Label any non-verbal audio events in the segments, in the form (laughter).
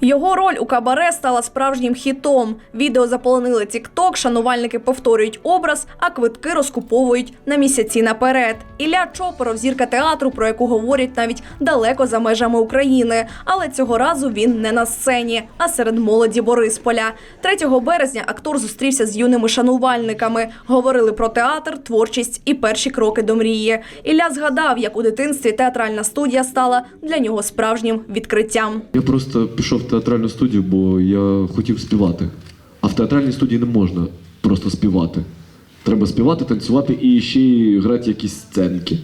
Його роль у кабаре стала справжнім хітом. Відео заполонили TikTok, шанувальники повторюють образ, а квитки розкуповують на місяці наперед. Ілля Чопоров зірка театру, про яку говорять навіть далеко за межами України. Але цього разу він не на сцені, а серед молоді Борисполя. 3 березня актор зустрівся з юними шанувальниками. Говорили про театр, творчість і перші кроки до мрії. Ілля згадав, як у дитинстві театральна студія стала для нього справжнім відкриттям. Я просто пішов театральну студію, бо я хотів співати. А в театральній студії не можна просто співати. Треба співати, танцювати і ще й грати якісь сценки.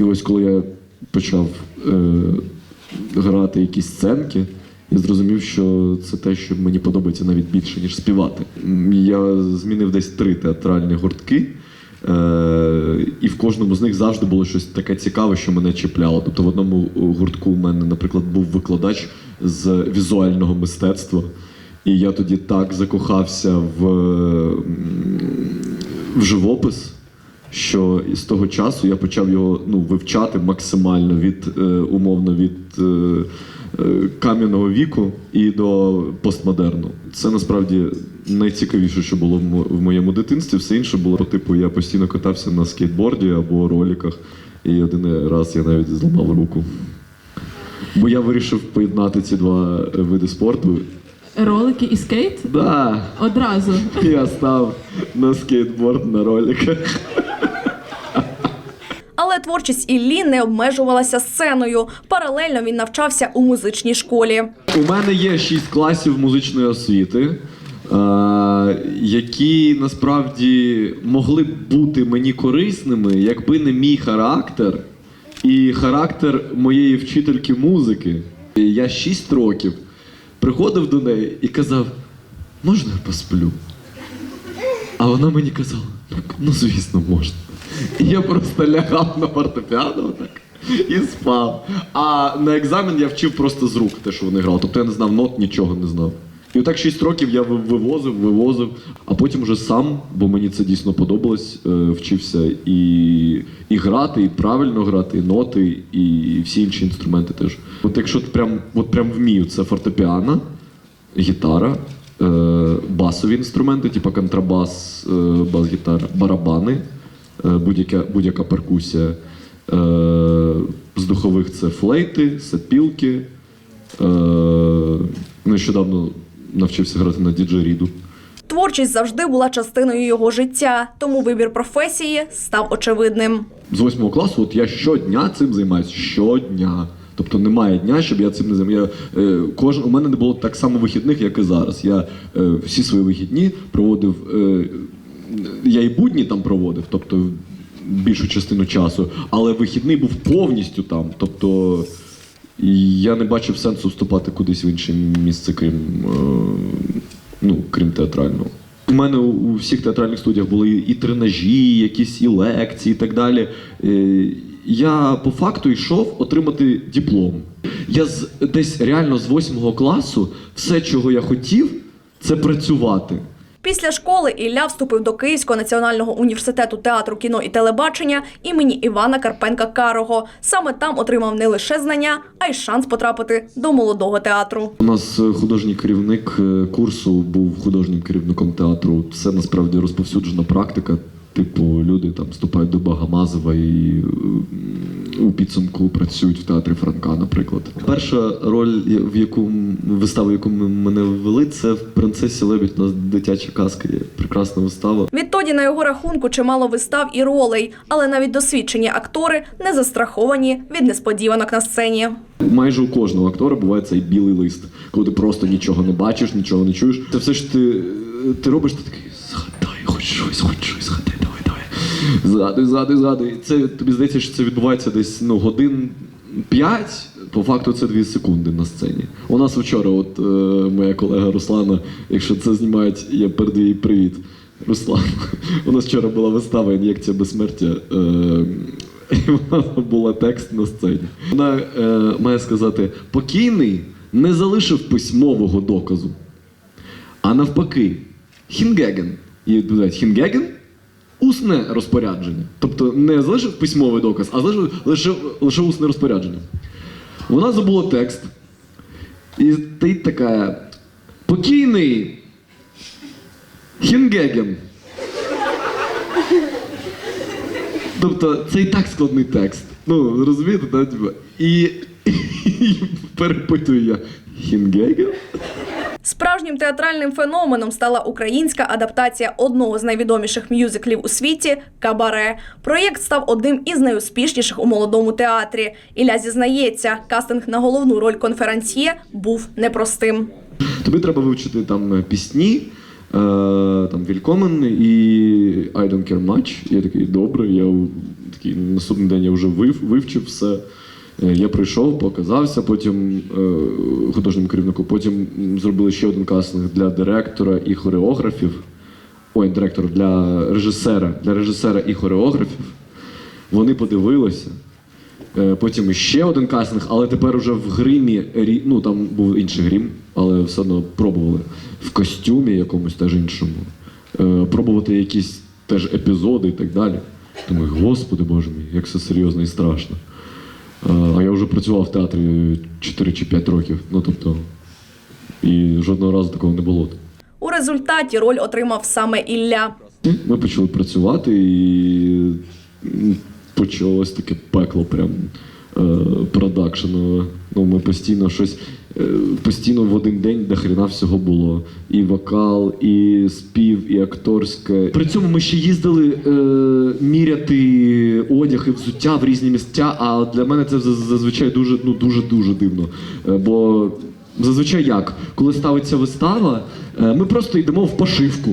І ось коли я почав е, грати якісь сценки, я зрозумів, що це те, що мені подобається навіть більше, ніж співати. Я змінив десь три театральні гуртки. Е, в кожному з них завжди було щось таке цікаве, що мене чіпляло. Тобто в одному гуртку у мене, наприклад, був викладач з візуального мистецтва. І я тоді так закохався в, в живопис, що з того часу я почав його ну, вивчати максимально від е, умовно від е, е, кам'яного віку і до постмодерну. Це насправді найцікавіше, що було в моєму дитинстві. Все інше було по типу, я постійно катався на скейтборді або роліках, і один раз я навіть зламав руку. Бо я вирішив поєднати ці два е, види спорту. Ролики і скейт Да, одразу. я став на скейтборд на роликах. Але творчість Іллі не обмежувалася сценою. Паралельно він навчався у музичній школі. У мене є шість класів музичної освіти, е, які насправді могли б бути мені корисними, якби не мій характер і характер моєї вчительки музики. Я шість років приходив до неї і казав: можна я посплю? А вона мені казала, «Ну, ну звісно, можна. Я просто лягав на фортепіано так і спав. А на екзамен я вчив просто з рук те, що вони грали. Тобто я не знав нот, нічого не знав. І отак 6 років я вивозив, вивозив, а потім вже сам, бо мені це дійсно подобалось, е, вчився і, і грати, і правильно грати, і ноти, і всі інші інструменти теж. От якщо ти прям, от прям вмію, це фортепіано, гітара, е, басові інструменти, типу контрабас, е, бас-гітара, барабани, будь-яка, будь-яка перкусія. Е, з духових це флейти, сапілки. Е, нещодавно навчився грати на діджеріду. Творчість завжди була частиною його життя, тому вибір професії став очевидним. З восьмого класу от я щодня цим займаюся. Щодня. Тобто немає дня, щоб я цим не займався. Я, е, кож... У мене не було так само вихідних, як і зараз. Я е, всі свої вихідні проводив. Е, я і будні там проводив, тобто більшу частину часу, але вихідний був повністю там. Тобто я не бачив сенсу вступати кудись в інше місце, крім, е, ну, крім театрального. У мене у всіх театральних студіях були і тренажі, якісь і лекції, і так далі. Е, Я по факту йшов отримати диплом. Я з десь реально з восьмого класу все, чого я хотів, це працювати. Після школи Ілля вступив до Київського національного університету театру, кіно і телебачення імені Івана Карпенка Карого. Саме там отримав не лише знання, а й шанс потрапити до молодого театру. У нас е, художній керівник е, курсу був художнім керівником театру. Це насправді розповсюджена практика. Типу, люди там вступають до Багамазова і е, підсумку працюють в театрі Франка, наприклад. Перша роль, в яку виставу, яку ми- мене ввели, це в принцесі Лебідь у нас дитяча казка. Є прекрасна вистава. Відтоді на його рахунку чимало вистав і ролей, але навіть досвідчені актори не застраховані від несподіванок на сцені. Майже у кожного актора буває цей білий лист, коли ти просто нічого не бачиш, нічого не чуєш. Це все ж ти, ти робиш, ти такий згадай, хоч щось, хоч щось. Згадуй, згадуй, згадуй. Це тобі здається, що це відбувається десь ну, годин п'ять. По факту це дві секунди на сцені. У нас вчора, от е, моя колега Руслана, якщо це знімають, я передаю їй привіт. Руслан, (laughs) у нас вчора була вистава ін'єкція безсмертя. Е, і (laughs) вона була текст на сцені. Вона е, має сказати: покійний не залишив письмового доказу. А навпаки, Хінгеген. І додають Хінгеген усне розпорядження. Тобто не залишив письмовий доказ, а залишив лише, лише усне розпорядження. Вона забула текст. І стоїть така покійний Хінгеген. Тобто це і так складний текст. Ну, розумієте, да? типу? І, (laughs) і перепитую я Хінгеген? Справжнім театральним феноменом стала українська адаптація одного з найвідоміших мюзиклів у світі Кабаре. Проєкт став одним із найуспішніших у молодому театрі. Ілля зізнається, кастинг на головну роль конферансьє був непростим. Тобі треба вивчити там е, пісні, е, там Вількомен і I don't care much. Я такий, добре, я такий наступний день я вже вив, вивчив все. Е, Я прийшов, показався, потім е, художньому керівнику, потім зробили ще один кастинг для директора і хореографів. Ой, директор для режисера, для режисера і хореографів. Вони подивилися. Е, Потім ще один кастинг, але тепер уже в гримі, ну там був інший грім, але все одно пробували в костюмі якомусь теж іншому. Пробувати якісь теж епізоди і так далі. Думаю, господи боже мій, як все серйозно і страшно. Е, А я вже працював в театрі 4 чи 5 років. Ну тобто, і жодного разу такого не було. У результаті роль отримав саме Ілля. Ми почали працювати і почалось таке пекло прям е, продакшену. Ну, ми постійно щось, е, постійно в один день до хрена всього було. І вокал, і спів, і акторське. При цьому ми ще їздили е, міряти одяг і взуття в різні місця, а для мене це зазвичай дуже, ну, дуже, дуже дивно. Е, бо зазвичай як? Коли ставиться вистава, е, ми просто йдемо в пошивку.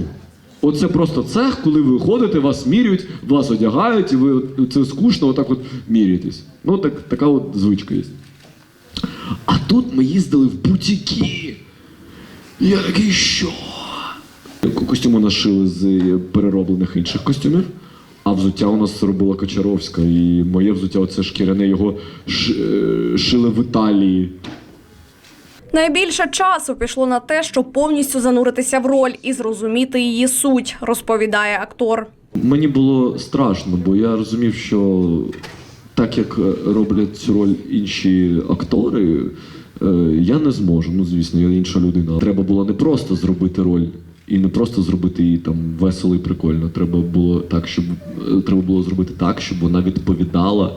Оце просто цех, коли ви ходите, вас міряють, вас одягають, і ви це скучно, отак от міряєтесь. Ну, так, така от звичка є. Тут ми їздили в бутіки. Я такий, що? Костюми нашили з перероблених інших костюмів, а взуття у нас робила Кочаровська. І моє взуття, оце шкіряне, його ш- е, шили в Італії. Найбільше часу пішло на те, щоб повністю зануритися в роль і зрозуміти її суть, розповідає актор. Мені було страшно, бо я розумів, що так як роблять цю роль інші актори, я не зможу. Ну, звісно, я інша людина. Треба було не просто зробити роль. І не просто зробити її там весело і прикольно. Треба було так, щоб е, треба було зробити так, щоб вона відповідала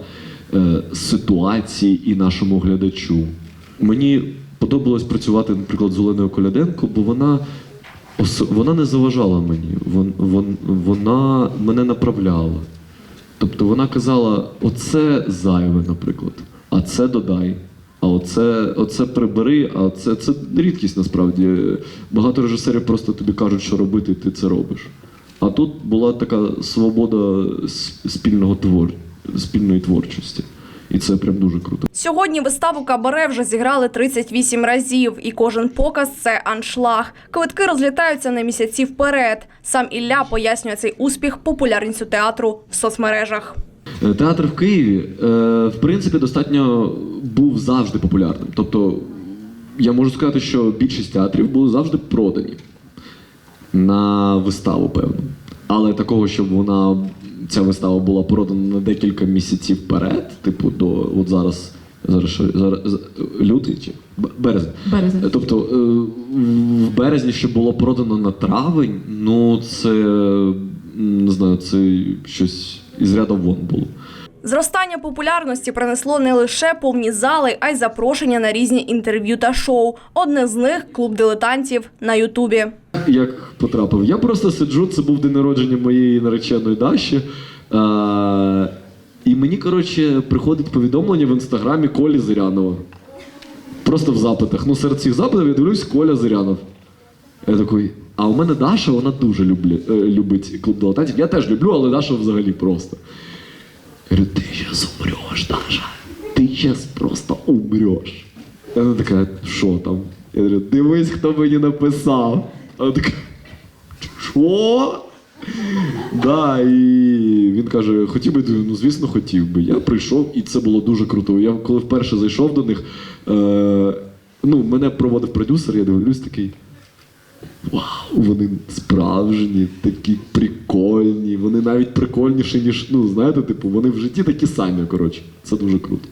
е, ситуації і нашому глядачу. Мені подобалось працювати, наприклад, з Оленою Коляденко, бо вона Вона не заважала мені, вон, вон, вона мене направляла. Тобто вона казала: оце зайве, наприклад, а це додай, а оце, оце прибери, а це, це рідкість насправді. Багато режисерів просто тобі кажуть, що робити, і ти це робиш. А тут була така свобода спільного твор, спільної творчості. І це прям дуже круто. Сьогодні виставу Кабаре вже зіграли 38 разів, і кожен показ це аншлаг. Квитки розлітаються на місяці вперед. Сам Ілля пояснює цей успіх популярністю театру в соцмережах. Е, Театр в Києві, е, в принципі, достатньо був завжди популярним. Тобто, я можу сказати, що більшість театрів були завжди продані на виставу, певно. Але такого, щоб вона ця вистава була продана на декілька місяців вперед, типу, до от зараз. Зараз, що- зараз лютий чи березень. Березень. Тобто е, в березні ще було продано на травень, ну це не знаю, це щось із ряду вон було. Зростання популярності принесло не лише повні зали, а й запрошення на різні інтерв'ю та шоу. Одне з них клуб дилетантів на Ютубі. Як потрапив? Я просто сиджу, це був день народження моєї нареченої Даші. Е, і мені, коротше, приходить повідомлення в інстаграмі Колі Зирянова. Просто в запитах. Ну, серед цих запитів я дивлюсь Коля Зирянов. Я такий, а у мене Даша, вона дуже люблі, е, любить клуб дилетантів. Я теж люблю, але Даша взагалі просто. Я говорю, ти зараз умреш, Даша. Ти зараз просто умреш. І вона така, що там? Я говорю, дивись, хто мені написав. Вона така, що? Да, і він каже, хотів би, ну звісно, хотів би. Я прийшов, і це було дуже круто. Я коли вперше зайшов до них, е, ну, мене проводив продюсер, я дивлюсь такий. Вау, вони справжні, такі прикольні. Вони навіть прикольніші, ніж, ну, знаєте, типу, вони в житті такі самі, коротше. Це дуже круто.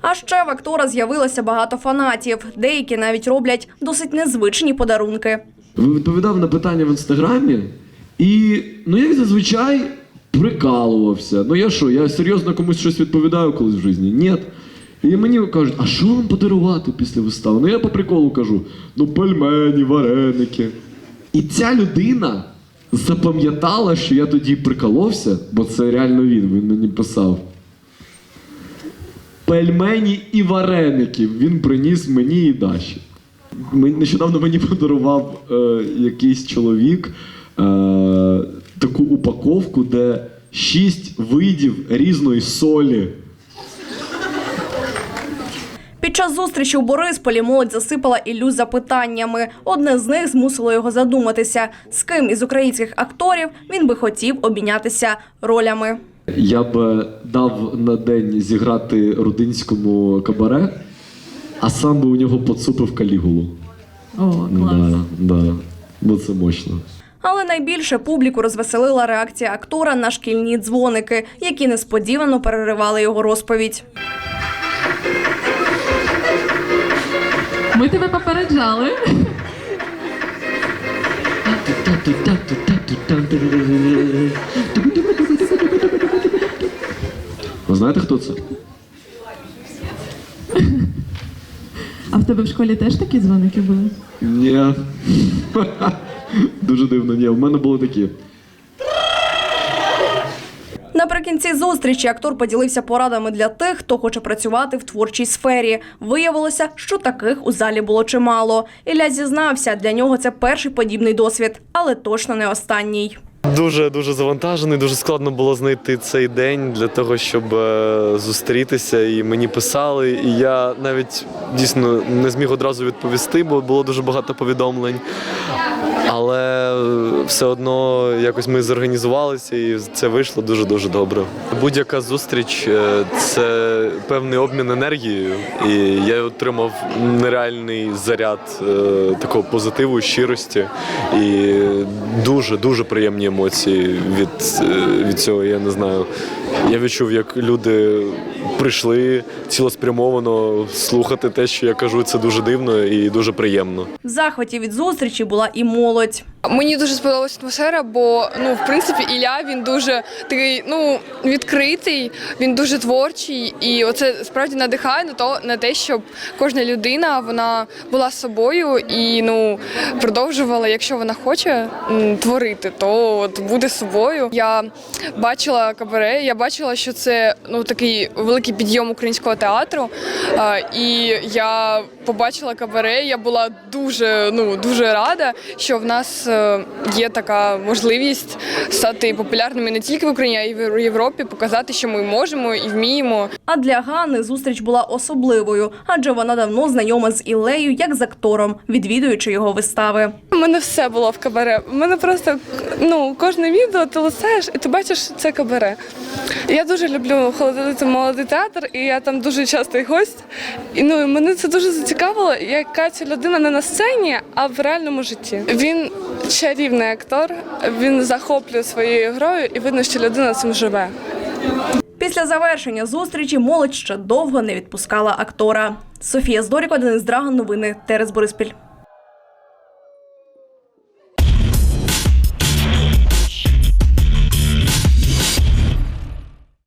А ще в актора з'явилося багато фанатів. Деякі навіть роблять досить незвичні подарунки. Відповідав на питання в інстаграмі, і ну як зазвичай прикалувався. Ну я що, я серйозно комусь щось відповідаю колись в житті? Ні. І мені кажуть, а що вам подарувати після вистави? Ну я по приколу кажу: ну пельмені, вареники. І ця людина запам'ятала, що я тоді приколовся, бо це реально він, він мені писав. Пельмені і вареників він приніс мені і Даші. Нещодавно мені подарував е, якийсь чоловік е, таку упаковку, де шість видів різної солі. Під час зустрічі у Борисполі молодь засипала Іллю запитаннями. Одне з них змусило його задуматися, з ким із українських акторів він би хотів обмінятися ролями. Я б е, дав на день зіграти родинському кабаре, а сам би у нього поцупив калігулу. О, клас. Да, да. Бо це мощно. Але найбільше публіку розвеселила реакція актора на шкільні дзвоники, які несподівано переривали його розповідь. Ми тебе попереджали. Ви знаєте, хто це? А в тебе в школі теж такі дзвоники були? Ні. (laughs) Дуже дивно, ні. У мене були такі. Наприкінці зустрічі актор поділився порадами для тих, хто хоче працювати в творчій сфері. Виявилося, що таких у залі було чимало. Ілля зізнався, для нього це перший подібний досвід, але точно не останній. Дуже дуже завантажений. Дуже складно було знайти цей день для того, щоб е, зустрітися. І мені писали. І я навіть дійсно не зміг одразу відповісти, бо було дуже багато повідомлень. Але е, все одно якось ми зорганізувалися, і це вийшло дуже дуже добре. Будь-яка зустріч е, це певний обмін енергією, і я отримав нереальний заряд е, такого позитиву, щирості і дуже дуже приємні емоції від, від цього. Я не знаю. Я відчув, як люди прийшли цілеспрямовано слухати те, що я кажу. Це дуже дивно і дуже приємно. В захваті від зустрічі була і молодь. Мені дуже сподобалася атмосфера, бо ну в принципі Ілля він дуже такий ну відкритий, він дуже творчий, і оце справді надихає на то на те, щоб кожна людина вона була собою і ну продовжувала, якщо вона хоче творити, то от буде собою. Я бачила кабаре, я бачила, що це ну такий великий підйом українського театру. І я побачила кабаре. Я була дуже ну дуже рада, що в нас е, є така можливість стати популярними не тільки в Україні, а й в Європі, показати, що ми можемо і вміємо. А для Гани зустріч була особливою, адже вона давно знайома з Іллею як з актором, відвідуючи його вистави. У мене все було в кабаре. У мене просто ну кожне відео ти листаєш і ти бачиш це кабаре. Я дуже люблю холодити молодий театр, і я там дуже частий гость. І ну і мене це дуже зацікавило, яка ця людина не на сцені, а в реальному житті. Він чарівний актор, він захоплює своєю грою, і видно, що людина цим живе. Після завершення зустрічі молодь ще довго не відпускала актора. Софія Здоріко, Денис Драган, новини Терес Бориспіль.